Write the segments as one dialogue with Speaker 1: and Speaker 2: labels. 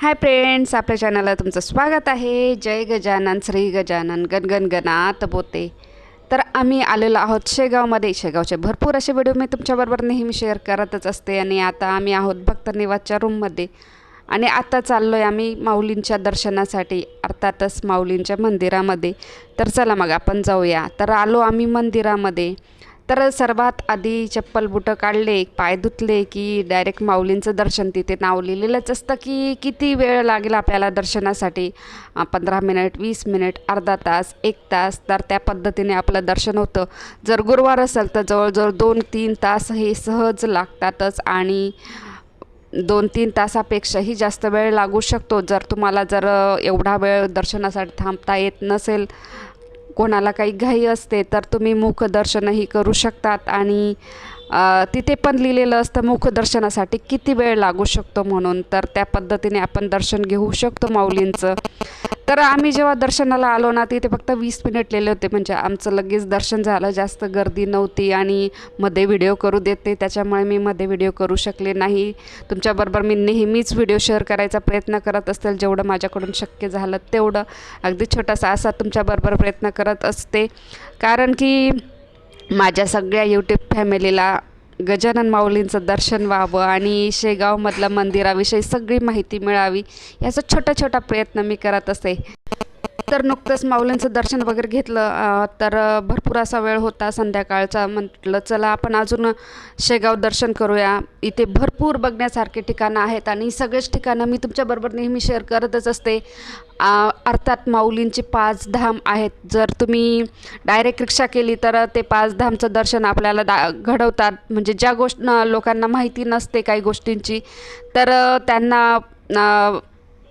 Speaker 1: Hi friends आपल्या चॅनलला तुमचं स्वागत आहे. जय गजानन श्री गजानन गणगण गणात बोते तर आम्ही आलेलो आहोत शेगावमध्ये. शेगावचे भरपूर असे व्हिडिओ मी तुमच्याबरोबर नेहमी शेअर करतच असते आणि आता आम्ही आहोत भक्त निवासच्या रूममध्ये आणि आता चाललो आहे आम्ही माऊलींच्या दर्शनासाठी अर्थातच माऊलींच्या मंदिरामध्ये. तर चला मग आपण जाऊया. तर आलो आम्ही मंदिरामध्ये. तर सर्वात आधी चप्पल बुटं काढले पाय धुतले की डायरेक्ट माऊलींचं दर्शन. तिथे नाव लिहिलेलंच असतं की किती वेळ लागेल आपल्याला दर्शनासाठी? पंधरा मिनिट वीस मिनिट अर्धा तास एक तास. तर त्या पद्धतीने आपलं दर्शन होतं. जर गुरुवार असेल तर जवळजवळ दोन तीन तास हे सहज लागतातच आणि दोन तीन तासापेक्षाही जास्त वेळ लागू शकतो. जर तुम्हाला जर एवढा वेळ दर्शनासाठी थांबता येत नसेल कोणाला काही घाई असते तर तुम्ही मुखदर्शनही करू शकतात. आणि तिथे पण लिहिलेलं असतं मुखदर्शनासाठी किती वेळ लागू शकतो म्हणून. तर त्या पद्धतीने आपण दर्शन घेऊ शकतो माऊलींचं. तर आम्ही जेव्हा दर्शनाला आलो ना तिथे फक्त वीस मिनिट लिहिले होते. म्हणजे आमचं लगेच दर्शन झालं जास्त गर्दी नव्हती आणि मध्ये व्हिडिओ करू देते त्याच्यामुळे मी मध्ये व्हिडिओ करू शकले नाही. तुमच्याबरोबर मी नेहमीच व्हिडिओ शेअर करायचा प्रयत्न करत असेल जेवढं माझ्याकडून शक्य झालं तेवढं. अगदी छोटासा असा तुमच्याबरोबर प्रयत्न करत असते. कारण की माझ्या सगळ्या यूट्यूब फॅमिलीला गजानन माऊलींचं दर्शन व्हावं आणि शेगावमधल्या मंदिराविषयी सगळी माहिती मिळावी याचा छोटा छोटा प्रयत्न मी करत असते. तर नुकतंच माऊलींचं दर्शन वगैरे घेतलं तर भरपूर असा वेळ होता संध्याकाळचा. म्हटलं चला आपण अजून शेगाव दर्शन करूया. इथे भरपूर बघण्यासारखे ठिकाणं आहेत आणि सगळेच ठिकाणं मी तुमच्याबरोबर नेहमी शेअर करतच असते. अर्थात माऊलींचे पाच धाम आहेत. जर तुम्ही डायरेक्ट रिक्षा केली तर ते पाच धामचं दर्शन आपल्याला दा घडवतात. म्हणजे ज्या गोष्ट लोकांना माहिती नसते काही गोष्टींची तर त्यांना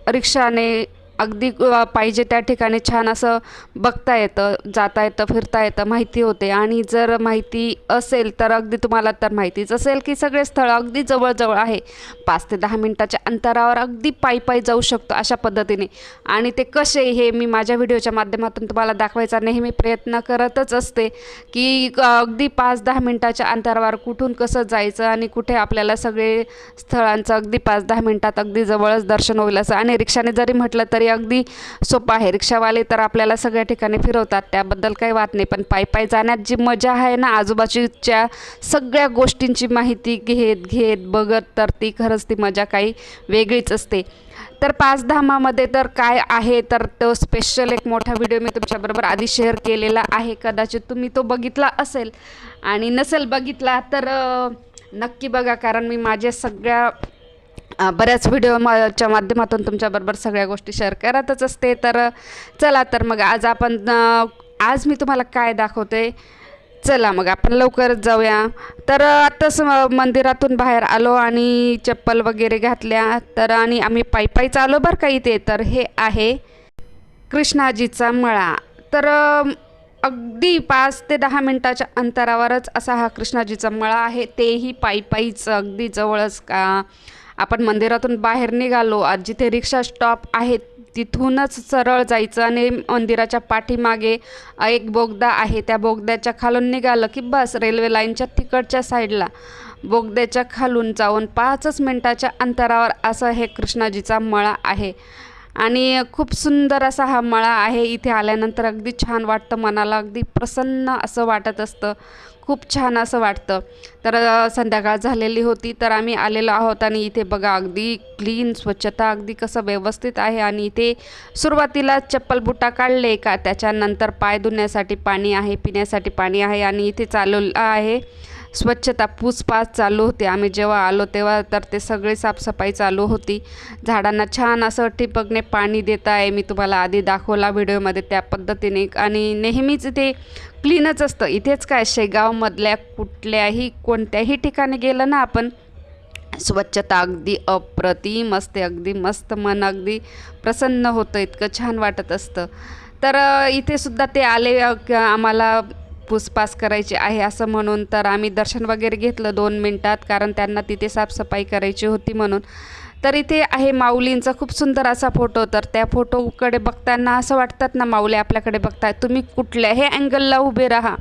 Speaker 1: रिक्षाने अगदी पाहिजे त्या ठिकाणी छान असं बघता येतं जाता येतं फिरता येतं माहिती होते. आणि जर माहिती असेल तर अगदी तुम्हाला तर माहितीच असेल की सगळे स्थळं अगदी जवळजवळ आहे. पाच ते दहा मिनटाच्या अंतरावर अगदी पायी पायी जाऊ शकतो अशा पद्धतीने. आणि ते कसे हे मी माझ्या व्हिडिओच्या माध्यमातून तुम्हाला दाखवायचा नेहमी प्रयत्न करतच असते की अगदी पाच दहा मिनटाच्या अंतरावर कुठून कसं जायचं आणि कुठे आपल्याला सगळे स्थळांचं अगदी पाच दहा मिनटात अगदी जवळच दर्शन होईल असं. आणि रिक्षाने जरी म्हटलं तरी अगदी सोपं आहे. रिक्षावाले तर आपल्याला सगळ्या ठिकाणी फिरवतात त्याबद्दल काही वाद नाही. पण पायी पायी जाण्यात जी मजा आहे ना आजूबाजूच्या सगळ्या गोष्टींची माहिती घेत घेत बघत तर ती खरंच ती मजा काही वेगळीच असते. तर पाच धामामध्ये तर काय आहे? तर तो स्पेशल एक मोठा व्हिडिओ मी तुमच्याबरोबर आधी शेअर केलेला आहे. कदाचित तुम्ही तो बघितला असेल. आणि नसेल बघितला तर नक्की बघा. कारण मी माझ्या सगळ्या बऱ्याच व्हिडिओच्या माध्यमातून तुमच्याबरोबर सगळ्या गोष्टी शेअर करतच असते. तर चला तर मग आज आपण आज मी तुम्हाला काय दाखवते? चला मग आपण लवकरच जाऊया. तर आत्ताच मंदिरातून बाहेर आलो आणि चप्पल वगैरे घातल्या. तर आणि आम्ही पायी पायी आलो बरं का इथे. तर हे आहे कृष्णाजीचा मळा. तर अगदी पाच ते दहा मिनटाच्या अंतरावरच असा हा कृष्णाजीचा मळा आहे. तेही पायी पायीच अगदी जवळच का आपण मंदिरातून बाहेर निघालो आज जिथे रिक्षा स्टॉप आहे तिथूनच सरळ जायचं आणि मंदिराच्या पाठीमागे एक बोगदा आहे. त्या बोगद्याच्या खालून निघालं की बस रेल्वे लाईनच्या तिकडच्या साईडला. बोगद्याच्या खालून जाऊन पाचच मिनटाच्या अंतरावर असं हे कृष्णाजीचा मळा आहे. आणि खूप सुंदर असा हा मळा आहे. इथे आल्यानंतर अगदी छान वाटतं मनाला अगदी प्रसन्न असं वाटत असतं. खूप छान असं वाटतं. तर संध्याकाळ झालेली होती तर आम्ही आलेलो आहोत आणि इथे बघा अगदी क्लीन स्वच्छता अगदी कसं व्यवस्थित आहे आणि इथे सुरुवातीला चप्पल बुटा काढले का त्याच्यानंतर पाय धुण्यासाठी पाणी आहे पिण्यासाठी पाणी आहे आणि इथे चालू आहे. स्वच्छता पूसपास चालू होती. आम्ही जेव्हा आलो तेव्हा तर ते सगळी साफसफाई चालू होती. झाडांना छान असं ठिपकने पाणी देत आहे. मी तुम्हाला आधी दाखवला व्हिडिओमध्ये त्या पद्धतीने. आणि नेहमीच ते क्लीनच असतं. इथेच काय शेगावमधल्या कुठल्याही कोणत्याही ठिकाणी गेलं ना आपण स्वच्छता अगदी अप्रतिम असते. अगदी मस्त मन अगदी प्रसन्न होतं. इतकं छान वाटत असतं. तर इथे सुद्धा ते आले आम्हाला क- पूसपास करायची आहे असं म्हणून तर आम्ही दर्शन वगैरे घेतलं दोन मिनटात कारण त्यांना तिथे साफसफाई करायची होती म्हणून. तर इथे आहे माऊलींचा खूप सुंदर असा फोटो तर त्या फोटोकडे बघताना असं वाटतात ना माऊली आपल्याकडे बघताय तुम्ही कुठल्याही अँगलला उभे राहा.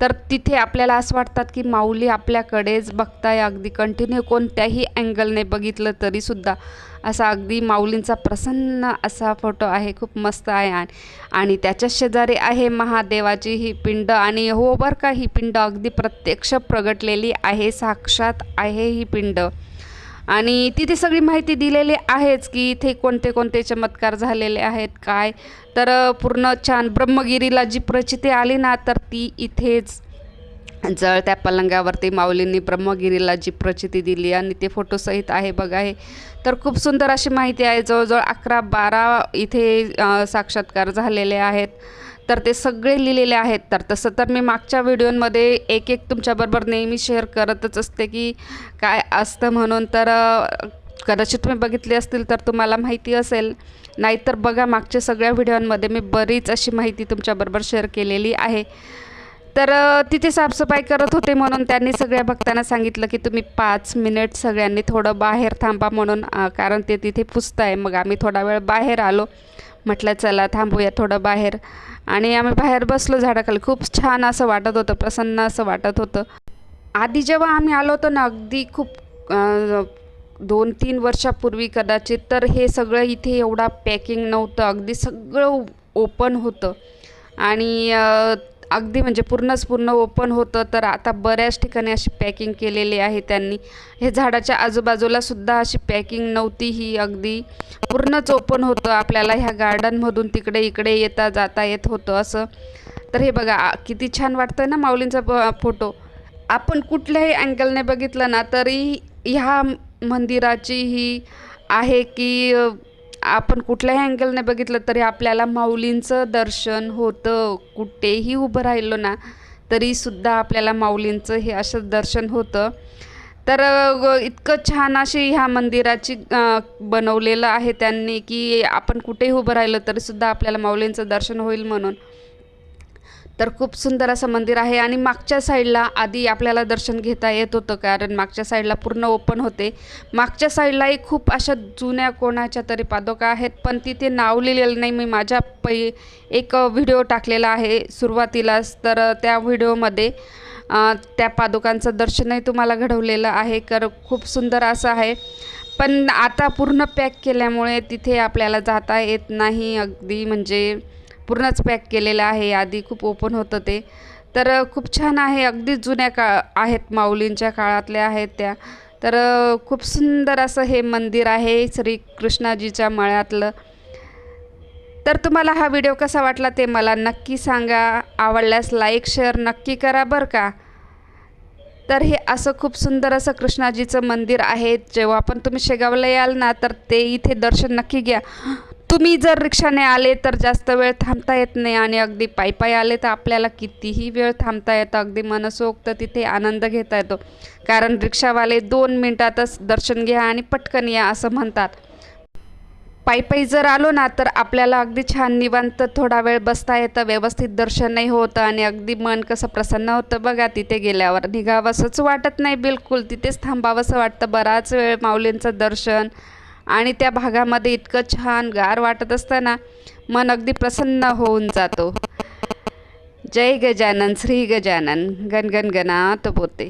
Speaker 1: तर तिथे आपल्याला असं वाटतात की माऊली आपल्याकडेच बघताय अगदी कंटिन्यू कोणत्याही अँगलने बघितलं तरीसुद्धा असा अगदी माऊलींचा प्रसन्न असा फोटो आहे खूप मस्त आहे. आणि त्याच्या शेजारी आहे महादेवाची ही पिंड आणि हो बरं का ही पिंड अगदी प्रत्यक्ष प्रगटलेली आहे साक्षात आहे ही पिंड. आणि तिथे सगळी माहिती दिलेली आहेच की इथे कोणते कोणते चमत्कार झालेले आहेत काय. तर पूर्ण छान ब्रह्मगिरीला जी प्रचिती आली ना तर ती इथेच. जळ त्या पलंगावरती माऊलींनी ब्रह्मगिरीला जी प्रचिती दिली आणि ते फोटोसहित आहे बघा हे. तर खूप सुंदर अशी माहिती आहे जवळजवळ अकरा बारा इथे साक्षात्कार झालेले आहेत. तर ते सगळे लिहिलेले आहेत. तर तसं तर मी मागच्या व्हिडिओमध्ये एक एक तुमच्याबरोबर नेहमी शेअर करतच असते की काय असतं म्हणून. तर कदाचित तुम्ही बघितली असतील तर तुम्हाला माहिती असेल. नाहीतर बघा मागच्या सगळ्या व्हिडिओंमध्ये मी बरीच अशी माहिती तुमच्याबरोबर शेअर केलेली आहे. तर तिथे साफसफाई करत होते म्हणून त्यांनी सगळ्या भक्तांना सांगितलं की तुम्ही पाच मिनिट सगळ्यांनी थोडं बाहेर थांबा म्हणून कारण ते तिथे पुसताय. मग आम्ही थोडा वेळ बाहेर आलो. म्हटलं चला थांबूया थोडं बाहेर. आणि आम्ही बाहेर बसलो झाडाखाली. खूप छान असं वाटत होतं प्रसन्न असं वाटत होतं. आधी जेव्हा आम्ही आलो होतो ना अगदी खूप दोन तीन वर्षापूर्वी कदाचित तर हे सगळं इथे एवढा पॅकिंग नव्हतं. अगदी सगळं ओपन होतं. आणि अगदी म्हणजे पूर्णच पूर्ण ओपन होतं तर आता बऱ्याच ठिकाणी अशी पॅकिंग केलेली आहे त्यांनी. हे झाडाच्या आजूबाजूला सुद्धा अशी पॅकिंग नव्हती ही अगदी पूर्णच ओपन होतं. आपल्याला ह्या गार्डनमधून तिकडे इकडे येता जाता येत होतं असं. तर हे बघा किती छान वाटतं ना माऊलींचा फोटो. आपण कुठल्याही अँगलने बघितलं ना तरी ह्या मंदिराची ही आहे की आपण कुठल्याही अँगलने बघितलं तरी आपल्याला माऊलींचं दर्शन होतं. कुठेही उभं राहिलो ना तरीसुद्धा आपल्याला माऊलींचं हे असं दर्शन होतं. तर इतकं छान अशी ह्या मंदिराची बनवलेलं आहे त्यांनी की आपण कुठेही उभं राहिलं तरीसुद्धा आपल्याला माऊलींचं दर्शन होईल म्हणून. तर खूप सुंदर असं मंदिर आहे. आणि मागच्या साईडला आधी आपल्याला दर्शन घेता येत होतं कारण मागच्या साईडला पूर्ण ओपन होते. मागच्या साईडलाही खूप अशा जुन्या कोणाच्या तरी पादुका आहेत पण तिथे नाव लिहिलेलं नाही. मी माझ्या पै एक व्हिडिओ टाकलेला आहे सुरुवातीलाच. तर त्या व्हिडिओमध्ये त्या पादुकांचं दर्शनही तुम्हाला घडवलेलं आहे. तर खूप सुंदर असं आहे. पण आता पूर्ण पॅक केल्यामुळे तिथे आपल्याला जाता येत नाही अगदी. म्हणजे पूर्णच पॅक केलेलं आहे. आधी खूप ओपन होतं ते. तर खूप छान आहे. अगदी जुन्या काळ आहेत. माऊलींच्या काळातल्या आहेत त्या. तर खूप सुंदर असं हे मंदिर आहे श्री कृष्णाजीच्या मळ्यातलं. तर तुम्हाला हा व्हिडिओ कसा वाटला ते मला नक्की सांगा. आवडल्यास लाईक शेअर नक्की करा बरं का? तर हे असं खूप सुंदर असं कृष्णाजीचं मंदिर आहे. जेव्हा पण तुम्ही शेगावला याल ना तर ते इथे दर्शन नक्की घ्या. तुम्ही जर रिक्षाने आले तर जास्त वेळ थांबता येत नाही आणि अगदी पायी पायी आले तर आपल्याला कितीही वेळ थांबता येतं. अगदी मनसोक्त तिथे आनंद घेता येतो. कारण रिक्षावाले दोन मिनटातच दर्शन घ्या आणि पटकन या असं म्हणतात. पायी पायी जर आलो ना तर आपल्याला अगदी छान निवांत थोडा वेळ बसता येतं. व्यवस्थित दर्शनही होतं आणि अगदी मन कसं प्रसन्न होतं बघा तिथे गेल्यावर. निघावंसंच वाटत नाही बिलकुल. तिथेच थांबावंसं वाटतं. बराच वेळ माऊलींचं दर्शन आणि त्या भागामध्ये इतकं छान गार वाटत असताना मन अगदी प्रसन्न होऊन जातो. जय गजानन श्री गजानन गणगण गणात बोते